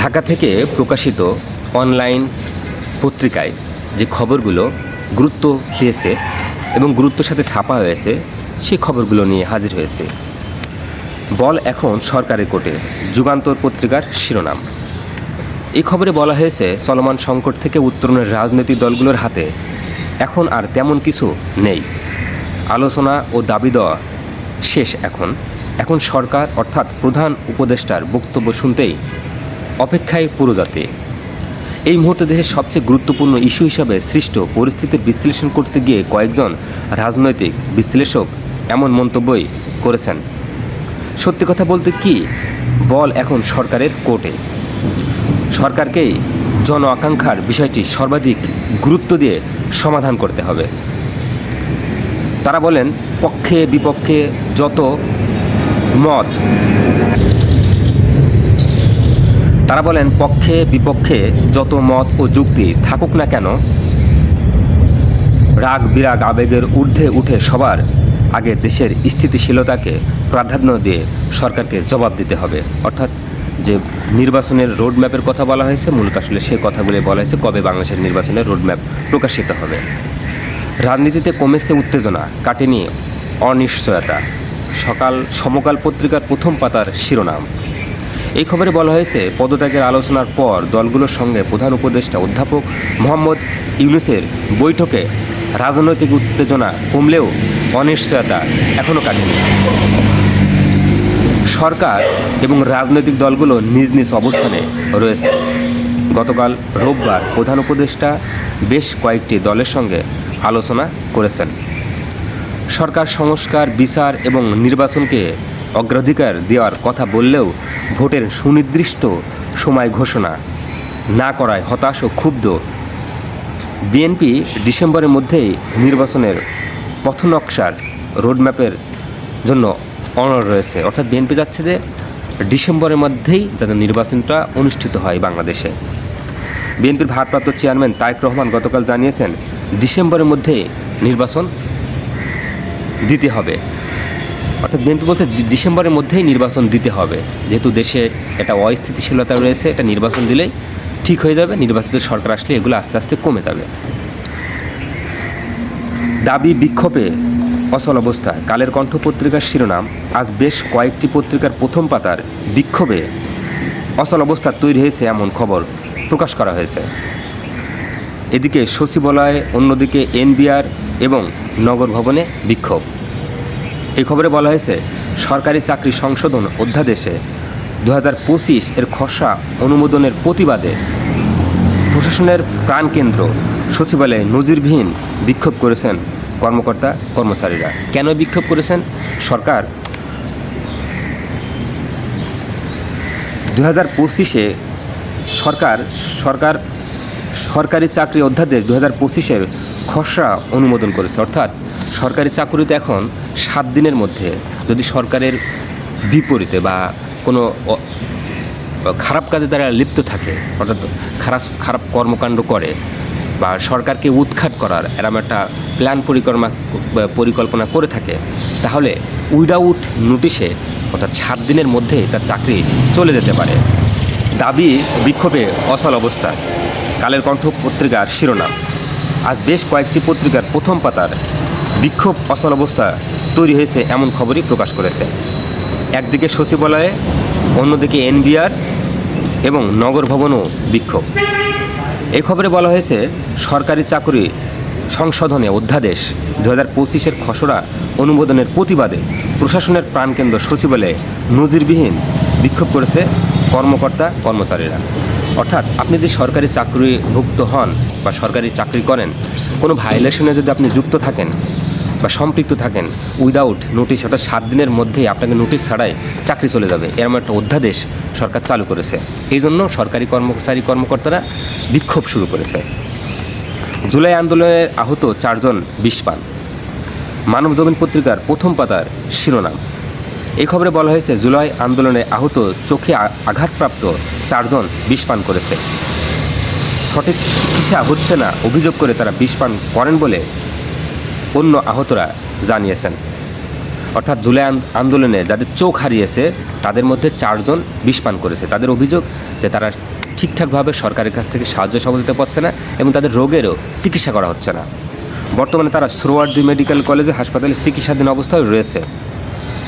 ঢাকা থেকে প্রকাশিত অনলাইন পত্রিকায় যে খবরগুলো গুরুত্ব পেয়েছে এবং গুরুত্বের সাথে ছাপা হয়েছে, সেই খবরগুলো নিয়ে হাজির হয়েছে। বল এখন সরকারের কোর্টে, যুগান্তর পত্রিকার শিরোনাম। এই খবরে বলা হয়েছে, চলমান সংকট থেকে উত্তরণের রাজনৈতিক দলগুলোর হাতে এখন আর তেমন কিছু নেই। আলোচনা ও দাবি দেওয়া শেষ এখন। এখন সরকার অর্থাৎ প্রধান উপদেষ্টার বক্তব্য শুনতেই অপেক্ষায় পুরো জাতি। এই মুহূর্তে দেশের সবচেয়ে গুরুত্বপূর্ণ ইস্যু হিসাবে সৃষ্ট পরিস্থিতির বিশ্লেষণ করতে গিয়ে কয়েকজন রাজনৈতিক বিশ্লেষক এমন মন্তব্যই করেছেন। সত্যি কথা বলতে কি, বল এখন সরকারের কোর্টে। সরকারকেই জন আকাঙ্ক্ষার বিষয়টি সর্বাধিক গুরুত্ব দিয়ে সমাধান করতে হবে। তারা বলেন পক্ষে বিপক্ষে যত মত তারা বলেন, পক্ষে, বিপক্ষে যত মত ও যুক্তি থাকুক না কেন, রাগ বিরাগ আবেগের ঊর্ধ্বে উঠে সবার আগে দেশের স্থিতিশীলতাকে প্রাধান্য দিয়ে সরকারকে জবাব দিতে হবে। অর্থাৎ যে নির্বাচনের রোডম্যাপের কথা বলা হয়েছে, মূলত আসলে সেই কথাগুলি বলা হয়েছে, কবে বাংলাদেশের নির্বাচনের রোডম্যাপ প্রকাশিত হবে। রাজনীতিতে কমেছে উত্তেজনা, কাটেনি অনিশ্চয়তা। সকাল, সমকাল পত্রিকার প্রথম পাতার শিরোনাম। এই খবরে বলা হয়েছে, পদত্যাগের আলোচনার পর দলগুলোর সঙ্গে প্রধান উপদেষ্টা অধ্যাপক মোহাম্মদ ইউনুসের বৈঠকে রাজনৈতিক উত্তেজনা কমলেও অনিশ্চয়তা এখনও কাটেনি। সরকার এবং রাজনৈতিক দলগুলো নিজ নিজ অবস্থানে রয়েছে। গতকাল রোববার প্রধান উপদেষ্টা বেশ কয়েকটি দলের সঙ্গে আলোচনা করেছেন। সরকার সংস্কার, বিচার এবং নির্বাচনকে অগ্রাধিকার দেওয়ার কথা বললেও ভোটের সুনির্দিষ্ট সময় ঘোষণা না করায় হতাশ ও ক্ষুব্ধ। বিএনপি ডিসেম্বরের মধ্যেই নির্বাচনের পথনকশার রোডম্যাপের জন্য অনড় রয়েছে। অর্থাৎ বিএনপি যাচ্ছে যে ডিসেম্বরের মধ্যেই যাতে নির্বাচনটা অনুষ্ঠিত হয় বাংলাদেশে। বিএনপির ভারপ্রাপ্ত চেয়ারম্যান তারেক রহমান গতকাল জানিয়েছেন, ডিসেম্বরের মধ্যে নির্বাচন দিতে হবে। অর্থাৎ বিএনপি বলছে ডিসেম্বরের মধ্যেই নির্বাচন দিতে হবে। যেহেতু দেশে একটা অস্থিতিশীলতা রয়েছে এটা নির্বাচন দিলেই ঠিক হয়ে যাবে, নির্বাচিত সরকার আসলে এগুলো আস্তে আস্তে কমে যাবে। দাবি বিক্ষোভে অচল অবস্থা। কালের কণ্ঠ পত্রিকার শিরোনাম, আজ বেশ কয়েকটি পত্রিকার প্রথম পাতার বিক্ষোভে অচল অবস্থা তৈরি হয়েছে এমন খবর প্রকাশ করা হয়েছে। এদিকে সচিবালয়, অন্যদিকে এনবিআর এবং নগর ভবনে বিক্ষোভ। এই খবরে বলা হয়েছে, সরকারি চাকরি সংশোধন অধ্যাদেশে দু হাজার পঁচিশ এর খসড়া অনুমোদনের প্রতিবাদে প্রশাসনের প্রাণকেন্দ্র সচিবালয়ে নজিরবিহীন বিক্ষোভ করেছেন কর্মকর্তা, কর্মচারীরা। কেন বিক্ষোভ করেছেন? সরকার দু হাজার পঁচিশে সরকার সরকার, সরকারি চাকরি অধ্যাদেশ দু হাজার পঁচিশের খসড়া অনুমোদন করেছে। অর্থাৎ সরকারি চাকরিতে এখন সাত দিনের মধ্যে। যদি সরকারের বিপরীতে বা কোনো খারাপ কাজে তারা লিপ্ত থাকে, অর্থাৎ খারাপ খারাপ কর্মকাণ্ড করে বা সরকারকে উৎখাত করার এরম একটা প্ল্যান পরিকল্পনা পরিকল্পনা করে থাকে, তাহলে উইডাউট নোটিশে অর্থাৎ সাত দিনের মধ্যে তার চাকরি চলে যেতে পারে। দাবি বিক্ষোভে অচল অবস্থা। কালের কণ্ঠ পত্রিকার শিরোনাম। আজ বেশ কয়েকটি পত্রিকার প্রথম পাতার বিক্ষোভ, অচল অবস্থা তৈরি হয়েছে এমন খবরই প্রকাশ করেছে। একদিকে সচিবালয়ে, অন্যদিকে এনবিআর এবং নগর ভবনও বিক্ষোভ। এই খবরে বলা হয়েছে, সরকারি চাকরি সংশোধনে অধ্যাদেশ। দু হাজার পঁচিশের খসড়া অনুমোদনের প্রতিবাদে প্রশাসনের প্রাণকেন্দ্র সচিবালয়ে নজিরবিহীন বিক্ষোভ করেছে কর্মকর্তা, কর্মচারীরা। অর্থাৎ আপনি যদি সরকারি চাকরিভুক্ত হন বা সরকারি চাকরি করেন, কোনো ভায়োলেশনে যদি আপনি যুক্ত থাকেন বা সম্পৃক্ত থাকেন উইদাউট নোটিশ অর্থাৎ সাত দিনের মধ্যেই আপনাকে নোটিশ ছাড়াই চাকরি চলে যাবে। এরকম একটা অধ্যাদেশ সরকার চালু করেছে। এই জন্য সরকারি কর্মচারী, কর্মকর্তারা বিক্ষোভ শুরু করেছে। জুলাই আন্দোলনের আহত চারজন বিষ পান। মানব জমিন পত্রিকার প্রথম পাতার শিরোনাম। এই খবরে বলা হয়েছে, জুলাই আন্দোলনে আহত চোখে আঘাতপ্রাপ্ত চারজন বিষ পান করেছে। সঠিক চিকিৎসা হচ্ছে না, অভিযোগ করে তারা বিষ পান করেন বলে অন্য আহতরা জানিয়েছেন। অর্থাৎ জুলাই আন্দোলনে যাদের চোখ হারিয়েছে, তাদের মধ্যে চারজন বিষ পান করেছে। তাদের অভিযোগ যে তারা ঠিকঠাকভাবে সরকারের কাছ থেকে সাহায্য সহযোগিতা পাচ্ছে না এবং তাদের রোগেরও চিকিৎসা করা হচ্ছে না। বর্তমানে তারা সোয়ার্দি মেডিকেল কলেজে হাসপাতালে চিকিৎসাধীন অবস্থায় রয়েছে।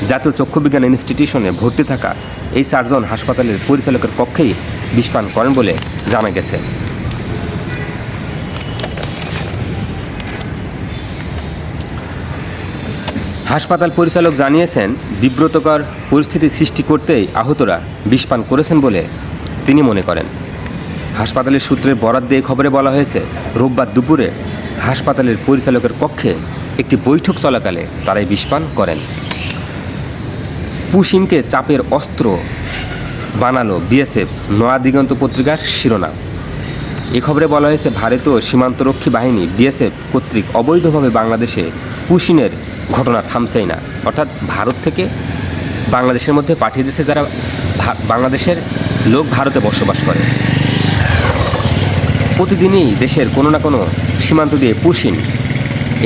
জাতীয় চক্ষুবিজ্ঞান ইনস্টিটিউশনে ভর্তি থাকা এই চারজন হাসপাতালের পরিচালকের পক্ষেই বিষপান করেন বলে জানা গেছে। হাসপাতাল পরিচালক জানিয়েছেন, বিব্রতকর পরিস্থিতি সৃষ্টি করতেই আহতরা বিষপান করেছেন বলে তিনি মনে করেন। হাসপাতালের সূত্রে বরাদ দিয়ে খবরে বলা হয়েছে, রোববার দুপুরে হাসপাতালের পরিচালকের পক্ষে একটি বৈঠক চলাকালে তারাই বিষপান করেন। পুশিনকে চাপের অস্ত্র বানালো বিএসএফ নয়া দিগন্ত পত্রিকার শিরোনাম। এ খবরে বলা হয়েছে, ভারতীয় সীমান্তরক্ষী বাহিনী বিএসএফ কর্তৃক অবৈধভাবে বাংলাদেশে পুশিনের ঘটনা থামছেই না। অর্থাৎ ভারত থেকে বাংলাদেশের মধ্যে পাঠিয়ে দিয়েছে যারা বাংলাদেশের লোক ভারতে বসবাস করে। প্রতিদিনই দেশের কোনো না কোনো সীমান্ত দিয়ে পুশিন।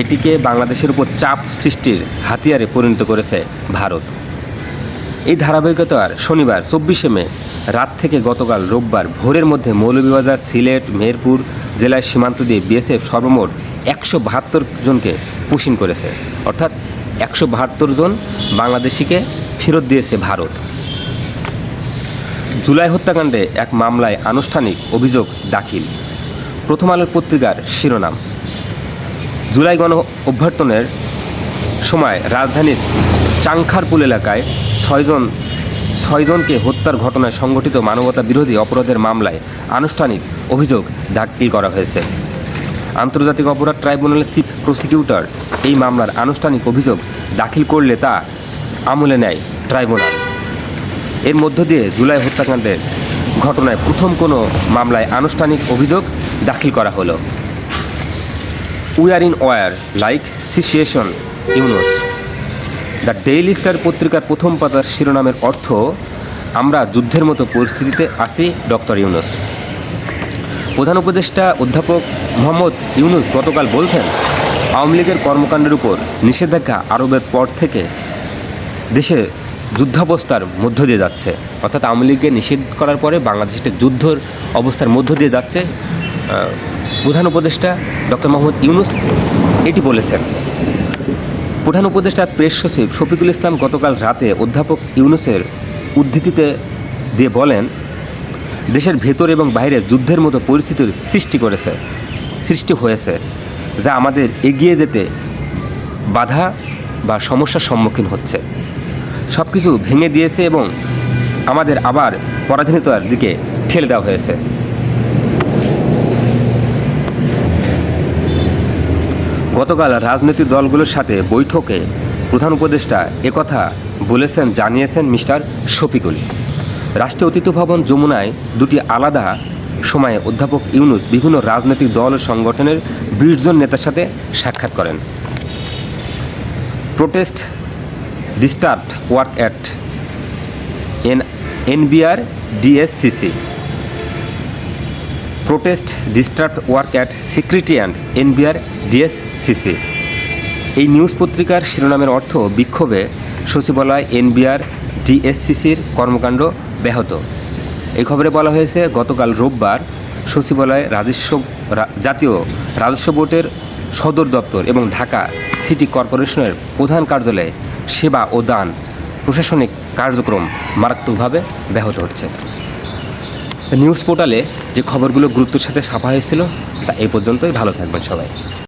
এটিকে বাংলাদেশের উপর চাপ সৃষ্টির হাতিয়ারে পরিণত করেছে ভারত। এই ধারাবাহিকতার শনিবার চব্বিশে মে রাত থেকে গতকাল রোববার ভোরের মধ্যে মৌলভীবাজার, সিলেট, মেহেরপুর জেলার সীমান্ত দিয়ে বিএসএফ সর্বমোট একশো বাহাত্তর জনকে পুশিন করেছে। অর্থাৎ একশো বাহাত্তর জন বাংলাদেশিকে ফেরত দিয়েছে ভারত। জুলাই হত্যাকাণ্ডে এক মামলায় আনুষ্ঠানিক অভিযোগ দাখিল। প্রথম আলোর পত্রিকার শিরোনাম, জুলাই গণ অভ্যর্থনের সময় রাজধানীর চাংখারপুল এলাকায় ছয়জন ছয়জনকে হত্যার ঘটনায় সংগঠিত মানবতা বিরোধী অপরাধের মামলায় আনুষ্ঠানিক অভিযোগ দাখিল করা হয়েছে। আন্তর্জাতিক অপরাধ ট্রাইব্যুনালের চিফ প্রসিকিউটর। এই মামলার আনুষ্ঠানিক অভিযোগ দাখিল করলে তা আমলে নেয় ট্রাইব্যুনাল। এর মধ্য দিয়ে জুলাই হত্যাকাণ্ডের ঘটনায় প্রথম কোনো মামলায় আনুষ্ঠানিক অভিযোগ দাখিল করা হলো। We are in war, like situation you know. The Daily Star পত্রিকার প্রথম পাতার শিরোনামের অর্থ, আমরা যুদ্ধের মতো পরিস্থিতিতে আছি, ডক্টর ইউনুস। প্রধান উপদেষ্টা অধ্যাপক মোহাম্মদ ইউনুস গতকাল বলছেন, আওয়ামী লীগের কর্মকাণ্ডের উপর নিষেধাজ্ঞা আরোপের পর থেকে দেশে যুদ্ধাবস্থার মধ্য দিয়ে যাচ্ছে। অর্থাৎ আওয়ামী লীগকে নিষেধ করার পরে বাংলাদেশ একটা যুদ্ধর অবস্থার মধ্য দিয়ে যাচ্ছে প্রধান উপদেষ্টা ডক্টর মোহাম্মদ ইউনুস এটি বলেছেন। প্রধান উপদেষ্টা প্রেস সচিব শফিকুল ইসলাম গতকাল রাতে অধ্যাপক ইউনুসের উদ্ধৃতিতে দিয়ে বলেন দেশের ভেতর এবং বাইরে যুদ্ধের মতো পরিস্থিতির সৃষ্টি করেছে, সৃষ্টি হয়েছে, যা আমাদের এগিয়ে যেতে বাধা বা সমস্যার সম্মুখীন হচ্ছে। সব কিছু ভেঙে দিয়েছে এবং আমাদের আবার পরাধীনতার দিকে ঠেলে দেওয়া হয়েছে। গতকাল রাজনৈতিক দলগুলোর সাথে বৈঠকে প্রধান উপদেষ্টা একথা বলেছেন, জানিয়েছেন মিস্টার শফিকুল। রাষ্ট্রীয় অতিথি ভবন যমুনায় দুটি আলাদা সময়ে অধ্যাপক ইউনুস বিভিন্ন রাজনৈতিক দল ও সংগঠনের বিশ জন নেতার সাথে সাক্ষাৎ করেন। Protest disturb work at N, NBR DSCC. Protest disturb work at secretariat and NBR DSCC. এই নিউজ পত্রিকার শিরোনামের অর্থ বিক্ষোভে সচিবালয় এনবিআর ডিএসসিসির কর্মকাণ্ড ব্যাহত। এই খবরে বলা হয়েছে, গতকাল রোববার সচিবালয় রাজস্ব জাতীয় রাজস্ব বোর্ডের সদর দপ্তর এবং ঢাকা সিটি কর্পোরেশনের প্রধান কার্যালয়ে সেবা ও দান প্রশাসনিক কার্যক্রম মারাত্মকভাবে ব্যাহত হচ্ছে। নিউজ পোর্টালে যে খবরগুলো গুরুত্বের সাথে ছাপা হয়েছিল, তা এই পর্যন্তই। ভালো থাকবেন সবাই।